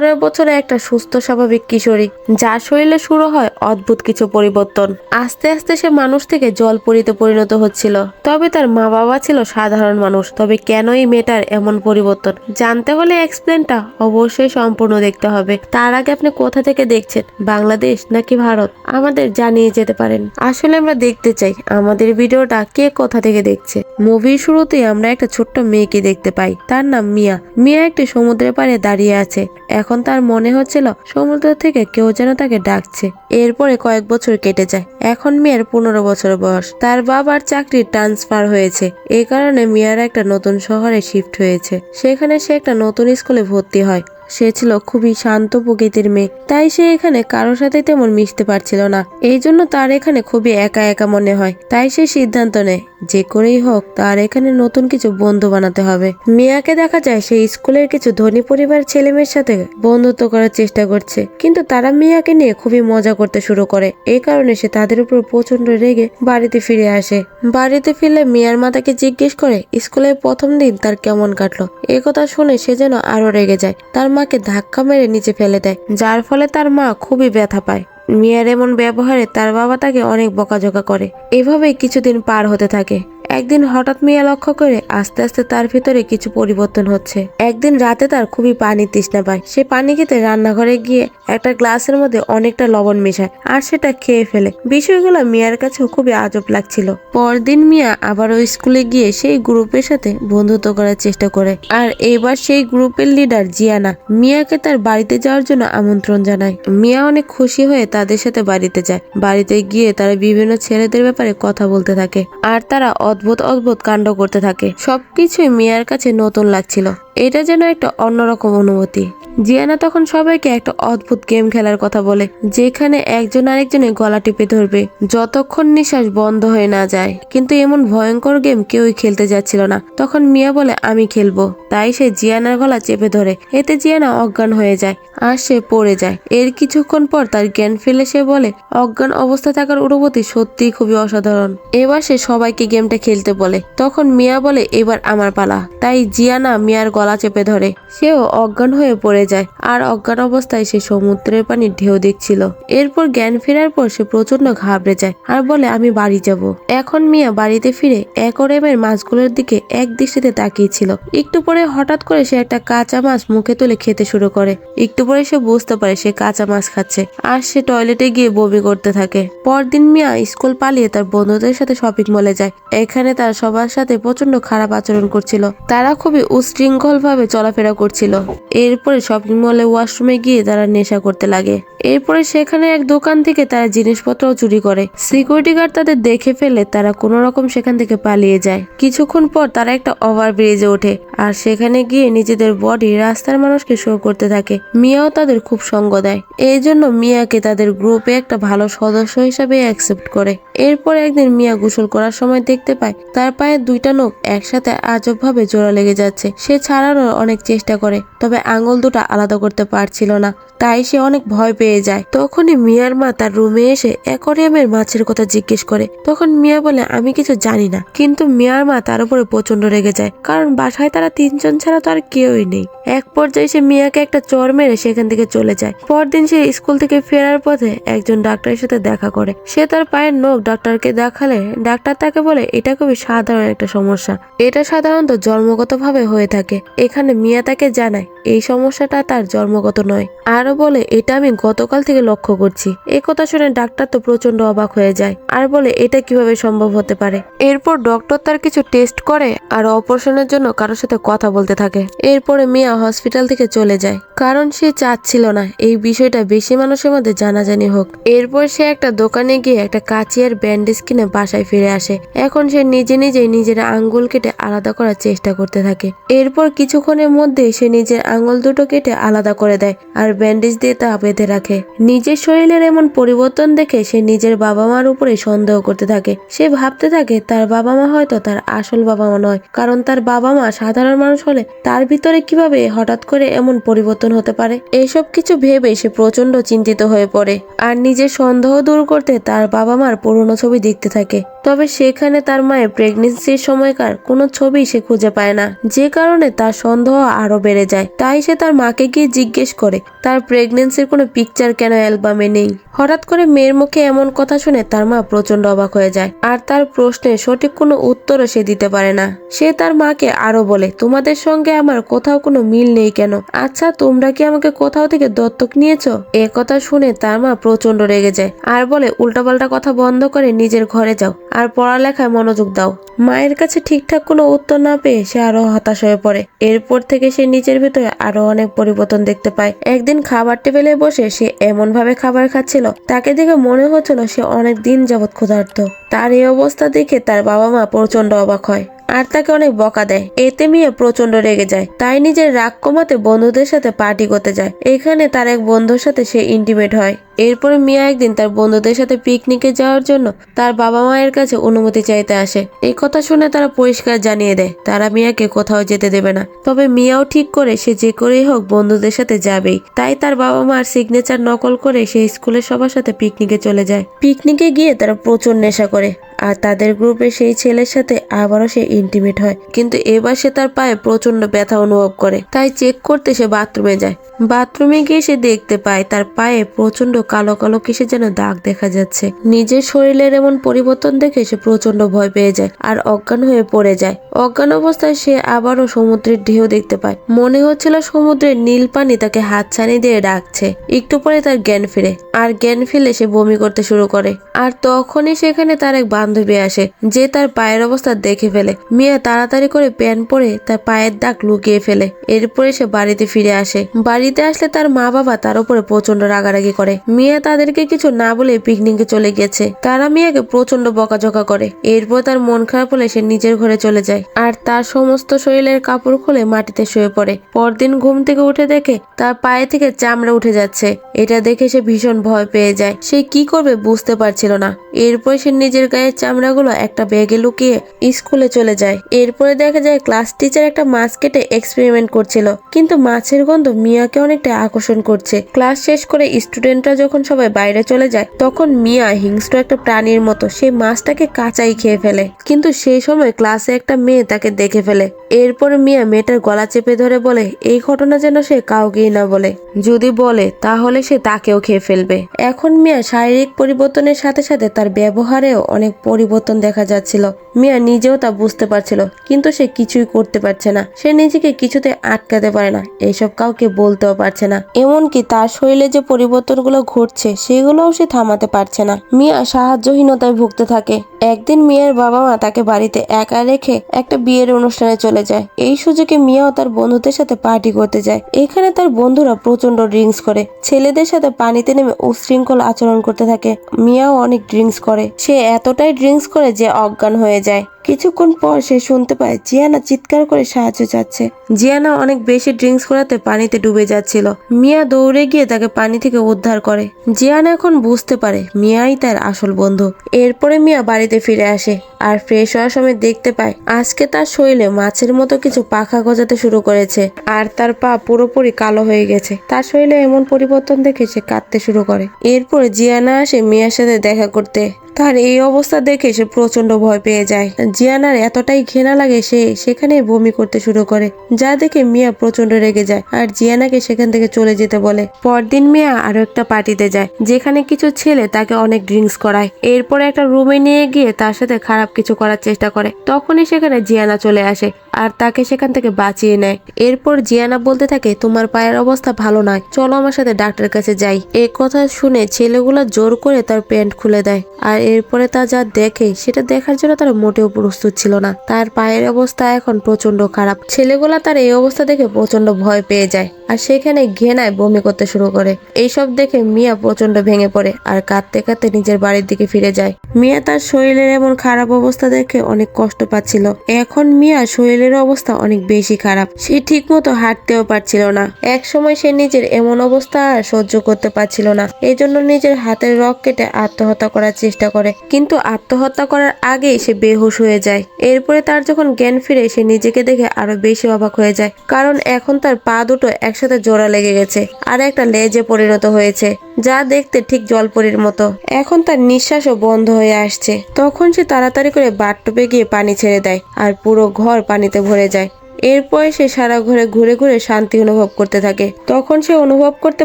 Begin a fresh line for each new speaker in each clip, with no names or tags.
পনেরো বছরে একটা সুস্থ, স্বাভাবিক কিশোরী। যার শরীরে শুরু হয় অদ্ভুত কিছু পরিবর্তন। আস্তে আস্তে সে মানুষ থেকে জলপরিতে পরিণত হচ্ছিল। তবে তার মা বাবা ছিল সাধারণ মানুষ। তবে কেন এই এমন পরিবর্তন? জানতে হলে এক্সপ্লেনটা অবশ্যই সম্পূর্ণ দেখতে হবে। তার আগে আপনি কোথা থেকে দেখছেন, বাংলাদেশ নাকি ভারত? আমাদের জানিয়ে যেতে পারেন। আসলে আমরা দেখতে চাই, আমাদের ভিডিওটা কে কোথা থেকে দেখছে? মুভির শুরুতেই আমরা একটা ছোট্ট মেয়েকে দেখতে পাই। তার নাম মিয়া। মিয়া একটি সমুদ্রের পাড়ে দাঁড়িয়ে আছে। এখন তার মনে হচ্ছিল সমুদ্র থেকে কেউ যেন তাকে ডাকছে। এরপরে কয়েক বছর কেটে যায়। এখন মেয়ের পনেরো বছর বয়স। তার বাবার চাকরির ট্রান্সফার হয়েছে। এই কারণে মিয়ার একটা নতুন শহরে শিফট হয়েছে। সেখানে সে একটা নতুন স্কুলে ভর্তি হয়। সে ছিল খুবই শান্ত প্রকৃতির মেয়ে, তাই সে এখানে কারোর সাথে তেমন মিশতে পারছিল না। এই জন্য তার এখানে খুবই একা একা মনে হয়। তাই সে সিদ্ধান্ত নেয়, যে করেই হোক তার এখানে নতুন কিছু বন্ধু বানাতে হবে। মিয়াকে দেখা যায় সে স্কুলের কিছু ধনী পরিবার ছেলে মেয়ের সাথে বন্ধুত্ব করার চেষ্টা করছে, কিন্তু তারা মিয়াকে নিয়ে খুবই মজা করতে শুরু করে। এই কারণে সে তাদের উপর প্রচণ্ড রেগে বাড়িতে ফিরে আসে। বাড়িতে ফিরলে মিয়ার মাতাকে জিজ্ঞেস করে, স্কুলের প্রথম দিন তার কেমন কাটলো? এই কথা শুনে সে যেন আরও রেগে যায়। তার মাকে ধাক্কা মেরে নিচে ফেলে দেয়, যার ফলে তার মা খুবই ব্যথা পায়। মিয়ার এমন ব্যবহারে তার বাবা তাকে অনেক বকাঝোকা করে। এভাবেই কিছুদিন পার হতে থাকে। একদিন হঠাৎ মিয়া লক্ষ্য করে আস্তে আস্তে তার ভিতরে কিছু পরিবর্তন হচ্ছে। একদিন রাতে তার খুবই পানি তৃষ্ণা পায়। সে পানি খেতে রান্নাঘরে গিয়ে একটা গ্লাসের মধ্যে অনেকটা লবণ মেশায় আর সেটা খেয়ে ফেলে। বিষয়গুলো মিয়ার কাছেও খুবই আজব লাগছিল। পরদিন মিয়া আবারও স্কুলে গিয়ে সেই গ্রুপের সাথে বন্ধুত্ব করার চেষ্টা করে। আর এইবার সেই গ্রুপের লিডার জিয়ানা মিয়াকে তার বাড়িতে যাওয়ার জন্য আমন্ত্রণ জানায়। মিয়া অনেক খুশি হয়ে তাদের সাথে বাড়িতে যায়। বাড়িতে গিয়ে তারা বিভিন্ন ছেলেদের ব্যাপারে কথা বলতে থাকে। আর তারা অদ্ভুত অদ্ভুত কাণ্ড করতে থাকে। সবকিছুই মিয়ার কাছে নতুন লাগছিল। এটা যেন একটা অন্যরকম অনুভূতি। জিয়ানা তখন সবাইকে একটা অদ্ভুত গেম খেলার কথা বলে, যেখানে একজন আরেকজনের গলা টিপে ধরবে, যতক্ষণ নিঃশ্বাস বন্ধ হয়ে না যায়। কিন্তু এমন ভয়ঙ্কর গেম কেউই খেলতে যাচ্ছিল না। তখন মিয়া বলে, আমি খেলব। তাই সে জিয়ানার গলা চেপে ধরে। এতে জিয়ানা অজ্ঞান হয়ে যায়, আর সে পড়ে যায়। এর কিছুক্ষণ পর তার জ্ঞান ফেলে সে বলে, অজ্ঞান অবস্থা থাকার অনুভূতি সত্যিই খুবই অসাধারণ। এবার সে সবাইকে গেমটা খেলতে বলে। তখন মিয়া বলে, এবার আমার পালা। তাই জিয়ানা মিয়ার গলা চেপে ধরে। সেও অজ্ঞান হয়ে পড়ে যায়, আর অজ্ঞান অবস্থায় সে সমুদ্রের পানি ঢেউ দেখছিল। এরপর জ্ঞান ফেরার পর সে প্রচণ্ড ঘাবড়ে যায়, আর বলে, আমি বাড়ি যাব। এখন মিয়া বাড়িতে ফিরে একরেমের মাছগুলোর দিকে এক দৃষ্টিতে তাকিয়েছিল। একটু পরে হঠাৎ করে সে একটা কাঁচা মাছ মুখে তুলে খেতে শুরু করে। একটু পরে সে বুঝতে পারে সে কাঁচা মাছ খাচ্ছে, আর সে টয়লেটে গিয়ে বমি করতে থাকে। পরদিন মিয়া স্কুল পালিয়ে তার বন্ধুদের সাথে শপিং মলে যায়। এখানে তার সবার সাথে প্রচণ্ড খারাপ আচরণ করছিল। তারা খুবই উশৃঙ্খল ভাবে চলাফেরা করছিল। এরপরে শপিং মলে ওয়াশরুমে গিয়ে তারা নেশা করতে লাগে। এরপরে সেখানে এক দোকান থেকে তারা জিনিসপত্র চুরি করে। সিকিউরিটি গার্ড তাদের দেখে ফেলে তারা কোনো রকম সেখান থেকে পালিয়ে যায়। কিছুক্ষণ পর তারা একটা ওভার ব্রিজে ওঠে আর সেখানে গিয়ে নিজেদের বডি রাস্তার মানুষকে শো করতে থাকে। মিয়াও তাদের খুব সঙ্গ দেয়। এই জন্য মিয়াকে তাদের গ্রুপে একটা ভালো সদস্য হিসাবে অ্যাকসেপ্ট করে। এরপর একদিন মিয়া গোসল করার সময় দেখতে পায়, তার পায়ে দুইটা নখ একসাথে আজব ভাবে জোড়া লেগে যাচ্ছে। সে ছাড়ানোর অনেক চেষ্টা করে, তবে আঙুল দুটো আলাদা করতে পারছিল না। তাই সে অনেক ভয় পেয়ে যায়। তখনই মিয়ার মা তার রুমে এসে অ্যাকোরিয়ামের মাছের কথা জিজ্ঞেস করে। তখন মিয়া বলে, আমি কিছু জানি না। কিন্তু মিয়ার মা তার উপরে প্রচণ্ড রেগে যায়, কারণ বাসায় তারা তিনজন ছাড়া তো আর কেউই নেই। এক পর্যায়ে সে মিয়াকে একটা চর মেরে সেখান থেকে চলে যায়। পরদিন সে স্কুল থেকে ফেরার পথে একজন ডাক্তারের সাথে দেখা করে। সে তার পায়ের নখ ডাক্তারকে দেখালে ডাক্তার তাকে বলে, এটা খুবই সাধারণ একটা সমস্যা। এটা সাধারণত জন্মগতভাবে হয়ে থাকে। এখানে মিয়া তাকে জানায়, এই সমস্যাটা তার জন্মগত নয়। আরও বলে, এটা আমি গতকাল থেকে লক্ষ্য করছি। এই কথা শুনে ডাক্তার তো প্রচণ্ড অবাক হয়ে যায় আর বলে, এটা কীভাবে সম্ভব হতে পারে? এরপর ডক্টর তার কিছু টেস্ট করে আর অপারেশনের জন্য কারোর সাথে কথা বলতে থাকে। এরপরে মিয়া হসপিটাল থেকে চলে যায়। কারণ সে চাচ্ছিল না, এই বিষয়টা বেশি মানুষের মধ্যে জানাজানি হোক। এরপর সে একটা দোকানে গিয়ে একটা কাঁচি আর ব্যান্ডেজ কিনে বাসায় ফিরে আসে। এখন সে নিজে নিজেই নিজের আঙ্গুল কেটে আলাদা করার চেষ্টা করতে থাকে। এরপর কিছুক্ষণের মধ্যে সে নিজের আঙুল দুটো কেটে আলাদা করে দেয় আর ব্যান্ডেজ দিয়ে তা বেঁধে রাখে। নিজের শরীরের এমন পরিবর্তন দেখে সে নিজের বাবা মার উপরে সন্দেহ করতে থাকে। সে ভাবতে থাকে, তার বাবা মা হয়তো তার আসল বাবা মা নয়, কারণ তার বাবা মা সাধারণ মানুষ হলে তার ভিতরে কীভাবে হঠাৎ করে এমন পরিবর্তন হতে পারে? এইসব কিছু ভেবে সে প্রচণ্ড চিন্তিত হয়ে পড়ে। আর নিজের সন্দেহ দূর করতে তার বাবা মার পুরনো ছবি দেখতে থাকে। তবে সেখানে তার মায়ের প্রেগনেন্সির সময়কার কোনো ছবি সে খুঁজে পায় না। যে কারণে তার সন্দেহ আরও বেড়ে যায়। তাই সে তার মাকে গিয়ে জিজ্ঞেস করে, তার প্রেগনেন্সির কোনো পিকচার কেন অ্যালবামে নেই? হঠাৎ করে মেয়ের মুখে এমন কথা শুনে তার মা প্রচণ্ড অবাক হয়ে যায়। আর তার প্রশ্নের সঠিক কোনো উত্তরও সে দিতে পারে না। সে তার মাকে আরও বলে, তোমাদের সঙ্গে আমার কোথাও কোনো মিল নেই কেন? আচ্ছা তোমরা কি আমাকে কোথাও থেকে দত্তক নিয়েছো? এ কথা শুনে তার মা প্রচণ্ড রেগে যায়। আর বলে, উল্টাপাল্টা কথা বন্ধ করে নিজের ঘরে যাও। আর পড়ালেখায় মনোযোগ দাও। মায়ের কাছে ঠিকঠাক কোনো উত্তর না পেয়ে সে আরও হতাশ হয়ে পড়ে। এরপর থেকে সে নিজের ভিতরে আরও অনেক পরিবর্তন দেখতে পায়। একদিন খাবার টেবিলে বসে সে এমন ভাবে খাবার খাচ্ছিল, তাকে দেখে মনে হচ্ছিল সে অনেক দিন যাবৎ ক্ষুধার্ত। তার এই অবস্থা দেখে তার বাবা মা প্রচণ্ড অবাক হয়। আর তাকে অনেক বকা দেয়। এতে মিয়া প্রচণ্ড রেগে যায়। তাই নিজের রাগ কমাতে বন্ধুদের সাথে পার্টি করতে যায়। এখানে তার এক বন্ধুর সাথে সে ইন্টিমেট হয়। এরপরে মিয়া একদিন তার বন্ধুদের সাথে পিকনিকে যাওয়ার জন্য তার বাবা মায়ের কাছে অনুমতি চাইতে আসে। এই কথা শুনে তারা পরিষ্কার জানিয়ে দেয়, তারা মিয়াকে কোথাও যেতে দেবে না। তবে মিয়াও ঠিক করে সে যে করেই হোক বন্ধুদের সাথে যাবেই। তাই তার বাবা মার সিগনেচার নকল করে সে স্কুলের সবার সাথে পিকনিকে চলে যায়। পিকনিকে গিয়ে তারা প্রচুর নেশা করে। আর তাদের গ্রুপে সেই ছেলের সাথে আবারও সে ইন্টিমেট হয়। কিন্তু এবার সে তার পায়ে প্রচণ্ড ব্যথা অনুভব করে। তাই চেক করতে সে বাথরুমে যায়। বাথরুমে গিয়ে সে দেখতে পায় তার পায়ে প্রচণ্ড কালো কালো কিসে যেন দাগ দেখা যাচ্ছে। নিজের শরীরের এমন পরিবর্তন দেখে সে প্রচণ্ড ভয় পেয়ে যায় আর অজ্ঞান হয়ে পড়ে যায়। অজ্ঞান অবস্থায় সে আবারও সমুদ্রের ঢেউ দেখতে পায়। মনে হচ্ছিল সমুদ্রের নীল পানি তাকে হাতছানি দিয়ে ডাকছে। একটু পরে তার জ্ঞান ফিরে। আর জ্ঞান ফিরে সে বমি করতে শুরু করে। আর তখনই সেখানে তার এক বান্ধবী আসে, যে তার পায়ের অবস্থা দেখে ফেলে। মিয়া তাড়াতাড়ি করে প্যান্ট পরে তার পায়ের দাগ লুকিয়ে ফেলে। এরপরে সে বাড়িতে ফিরে আসে। বাড়িতে আসলে তার মা বাবা তার উপরে প্রচণ্ড রাগারাগি করে। মিয়া তাদেরকে কিছু না বলে পিকনিকে চলে গেছে। তারা মিয়াকে প্রচণ্ড বকাঝকা করে। এরপর তার মন খারাপ হলে সে নিজের ঘরে চলে যায়। আর তার সমস্ত শরীরের কাপড় খুলে মাটিতে শুয়ে পড়ে। পরদিন ঘুম থেকে উঠে দেখে তার পায়ে থেকে চামড়া উঠে যাচ্ছে। এটা দেখে সে ভীষণ ভয় পেয়ে যায়। সে কি করবে বুঝতে পারছিল না। এরপর সে নিজের গায়ের চামড়াগুলো একটা ব্যাগে লুকিয়ে স্কুলে চলে যায়। এরপরে দেখা যায় ক্লাস টিচার একটা মাছ কেটে এক্সপেরিমেন্ট করছিল। কিন্তু মাছের গন্ধ মিয়াকে অনেকটা আকর্ষণ করছে। ক্লাস শেষ করে স্টুডেন্টরা যখন সবাই বাইরে চলে যায়, তখন মিয়া হিংস্র একটা প্রাণীর মতো সে মাছটাকে কাঁচাই খেয়ে ফেলে। কিন্তু সেই সময় ক্লাসে একটা মেয়ে তাকে দেখে ফেলে। এরপর মিয়া মেয়েটার গলা চেপে ধরে বলে, এই ঘটনা যেন সে কাউকেই না বলে। যদি বলে, তাহলে সে তাকেও খেয়ে ফেলবে। এখন মিয়া শারীরিক পরিবর্তনের সাথে সাথে তার ব্যবহারেও অনেক পরিবর্তন দেখা যাচ্ছিল। মিয়া নিজেও তা বুঝতে পারছিল, কিন্তু সে কিছুই করতে পারছে না। সে নিজেকে কিছুতে আটকাতে পারে না এইসব কাউকে বলতেও পারছে না। এমনকি তার শরীরে যে পরিবর্তনগুলো ঘটছে, সেগুলোও সে থামাতে পারছে না। মিয়া সাহায্যহীনতায় ভুগতে থাকে। একদিন মিয়ার বাবা মা তাকে বাড়িতে একা রেখে একটা বিয়ের অনুষ্ঠানে চলে যায়। এই সুযোগে মিয়াও তার বন্ধুদের সাথে পার্টি করতে যায়। এখানে তার বন্ধুরা প্রচণ্ড ড্রিঙ্কস করে। ছেলেদের সাথে পানিতে নেমে উশৃঙ্খল আচরণ করতে থাকে। মিয়াও অনেক ড্রিঙ্কস করে। সে এতটাই ড্রিঙ্কস করে যে অজ্ঞান হয়ে যায়। কিছুক্ষণ পর সে শুনতে পায় জিয়ানা চিৎকার করে সাহায্য চাচ্ছে। জিয়ানা অনেক বেশি ড্রিঙ্কস করাতে পানিতে ডুবে যাচ্ছিল। মিয়া দৌড়ে গিয়ে তাকে পানি থেকে উদ্ধার করে। জিয়ানা এখন বুঝতে পারে মিয়াই তার আসল বন্ধু। এরপরে মিয়া বাড়িতে ফিরে আসে আর ফ্রেশ হওয়ার সময় দেখতে পায় আজকে তার শরীরে মাছের মতো কিছু পাখা গজাতে শুরু করেছে আর তার পা পুরোপুরি কালো হয়ে গেছে। তার শরীরে এমন পরিবর্তন দেখে সে কাঁদতে শুরু করে। এরপরে জিয়ানা আসে মিয়ার সাথে দেখা করতে। তার এই অবস্থা দেখে সে প্রচণ্ড ভয় পেয়ে যায়। জিয়ানার এতটাই ঘেনা লাগে সে সেখানে বমি করতে শুরু করে, যা দেখে মিয়া প্রচণ্ড রেগে যায় আর জিয়ানাকে সেখান থেকে চলে যেতে বলে। পরদিন মিয়া আরও একটা পার্টিতে যায়, যেখানে কিছু ছেলে তাকে অনেক ড্রিঙ্কস করায়। এরপরে একটা রুমে নিয়ে গিয়ে তার সাথে খারাপ কিছু করার চেষ্টা করে। তখনই সেখানে জিয়ানা চলে আসে আর তাকে সেখান থেকে বাঁচিয়ে নেয়। এরপর জিয়ানা বলতে থাকে, তোমার পায়ের অবস্থা ভালো নয়, চলো আমার সাথে ডাক্তারের কাছে যাই। এ কথা শুনে ছেলেগুলো জোর করে তার প্যান্ট খুলে দেয় আর এরপরে তা যা দেখে, সেটা দেখার জন্য তার মোটেও প্রস্তুত ছিল না। তার পায়ের অবস্থা এখন প্রচণ্ড খারাপ। ছেলেগুলা তার এই অবস্থা দেখে প্রচণ্ড ভয় পেয়ে যায় আর সেখানে ঘেনায় বমি করতে শুরু করে। এইসব দেখে মিয়া প্রচণ্ড ভেঙে পড়ে আর কাঁদতে কাঁদতে নিজের বাড়ির দিকে ফিরে যায়। মিয়া তার শরীরের এমন খারাপ অবস্থা দেখে অনেক কষ্ট পাচ্ছিল। এখন মিয়া শরীরের অবস্থা অনেক বেশি খারাপ। সে ঠিক মতো হাঁটতেও পারছিল না। এক সময় সে নিজের এমন অবস্থা আর সহ্য করতে পারছিল না। এই জন্য নিজের হাতের রক কেটে আত্মহত্যা করার চেষ্টা করে। কিন্তু আত্মহত্যা করার আগেই সে বেহুশ হয়ে যায়। এরপরে তার যখন জ্ঞান ফিরে, সে নিজেকে দেখে আরও বেশি অবাক হয়ে যায়। কারণ এখন তার পা দুটো একসাথে জোড়া লেগে গেছে আর একটা লেজে পরিণত হয়েছে, যা দেখতে ঠিক জলপরির মতো। এখন তার নিঃশ্বাসও বন্ধ হয়ে আসছে। তখন সে তাড়াতাড়ি করে বাথটবে গিয়ে পানি ছেড়ে দেয় আর পুরো ঘর পানিতে ভরে যায়। এরপরে সে সারা ঘরে ঘুরে ঘুরে শান্তি অনুভব করতে থাকে। তখন সে অনুভব করতে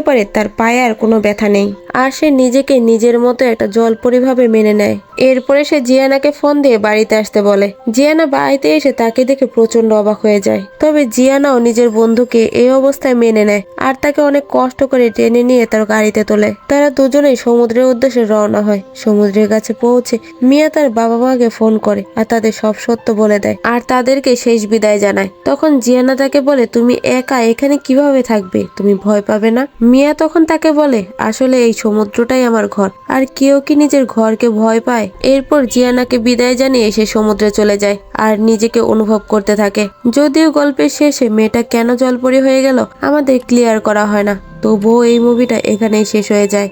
পারে তার পায়ে আর কোনো ব্যথা নেই। আর সে নিজেকে নিজের মতো একটা জলপরিভাবে মেনে নেয়। এরপরে সে জিয়ানাকে ফোন দিয়ে বাড়িতে আসতে বলে। জিয়ানা বাড়িতে এসে তাকে দেখে প্রচণ্ড অবাক হয়ে যায়। তবে জিয়ানাও নিজের বন্ধুকে এই অবস্থায় মেনে নেয় আর তাকে অনেক কষ্ট করে টেনে নিয়ে তার গাড়িতে তোলে। তারা দুজনেই সমুদ্রের উদ্দেশ্যে রওনা হয়। সমুদ্রের কাছে পৌঁছে মিয়া তার বাবা মাকে ফোন করে আর তাদের সব সত্য বলে দেয় আর তাদেরকে শেষ বিদায় জানায়। তখন জিয়ানা তাকে বলে, তুমি একা এখানে কীভাবে থাকবে? তুমি ভয় পাবে না? মিয়া তখন তাকে বলে, আসলে এই সমুদ্রটাই আমার ঘর। আর কেউ কি নিজের ঘরকে ভয় পায়? এরপর জিয়ানাকে বিদায় জানিয়ে সে সমুদ্রে চলে যায় আর নিজেকে অনুভব করতে থাকে। যদিও গল্পের শেষে মেয়েটা কেন জলপরি হয়ে গেল, আমাদের ক্লিয়ার করা হয় না। তবুও এই মুভিটা এখানেই শেষ হয়ে যায়।